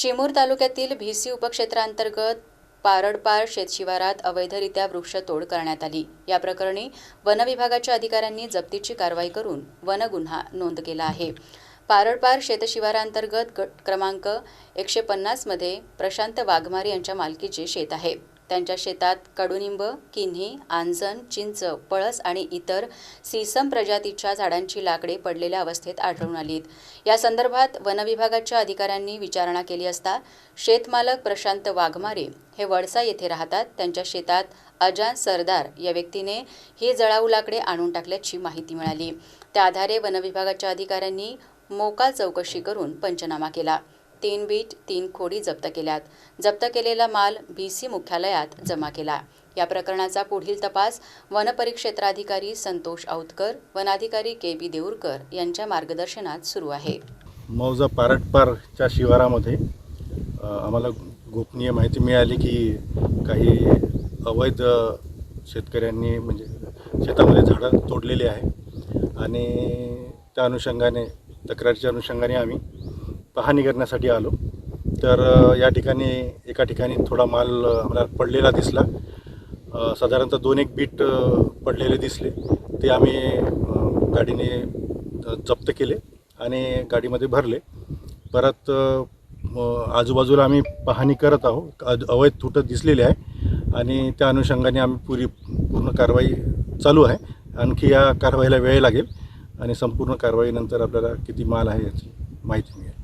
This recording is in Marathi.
चिमूर तालुक्यातील भिसी उपक्षेत्रांतर्गत पारडपार शेतशिवारात अवैधरित्या वृक्षतोड करण्यात आली. या प्रकरणी वनविभागाच्या अधिकाऱ्यांनी जप्तीची कारवाई करून वनगुन्हा नोंद केला आहे. पारडपार शेतशिवारांतर्गत गट क्रमांक एकशे पन्नासमध्ये प्रशांत वाघमारे यांच्या मालकीचे शेत आहे. त्यांच्या शेतात कडुनिंब किन्ही आंजण चिंच पळस आणि इतर सीसम प्रजातीच्या झाडांची लाकडे पडलेल्या अवस्थेत आढळून आलीत. या संदर्भात वनविभागाच्या अधिकाऱ्यांनी विचारणा केली असता शेतमालक प्रशांत वाघमारे हे वडसा येथे राहतात. त्यांच्या शेतात अजान सरदार या व्यक्तीने ही जळाऊ लाकडे आणून टाकल्याची माहिती मिळाली. त्या आधारे वनविभागाच्या अधिकाऱ्यांनी मोका चौकशी करून पंचनामा केला. तीन बीट तीन खोडी जप्त केल्यात. जप्त केलेला माल बी सी मुख्यालयात जमा केला. या प्रकरणाचा पुढील तपास वनपरिक्षेत्राधिकारी संतोष औतकर वनाधिकारी के बी देऊरकर यांच्या मार्गदर्शनात सुरू आहे. मौजा पारटपारच्या शिवारामध्ये आम्हाला गोपनीय माहिती मिळाली की काही अवैध शेतकऱ्यांनी म्हणजे शेतामध्ये झाडं तोडलेली आहे. आणि त्या अनुषंगाने तक्रारीच्या अनुषंगाने आम्ही पाहणी करण्यासाठी आलो. तर या ठिकाणी एका ठिकाणी थोडा माल आम्हाला पडलेला दिसला. साधारणतः दोन एक बीट पडलेले दिसले. ते आम्ही गाडीने जप्त केले आणि गाडीमध्ये भरले. परत आजूबाजूला आम्ही पाहणी करत आहोत. अवैध तुटत दिसलेले आहे आणि त्या अनुषंगाने आम्ही पुरी पूर्ण कारवाई चालू आहे. आणखी या कारवाईला वेळ लागेल आणि संपूर्ण कारवाईनंतर आपल्याला किती माल आहे याची माहिती मिळेल.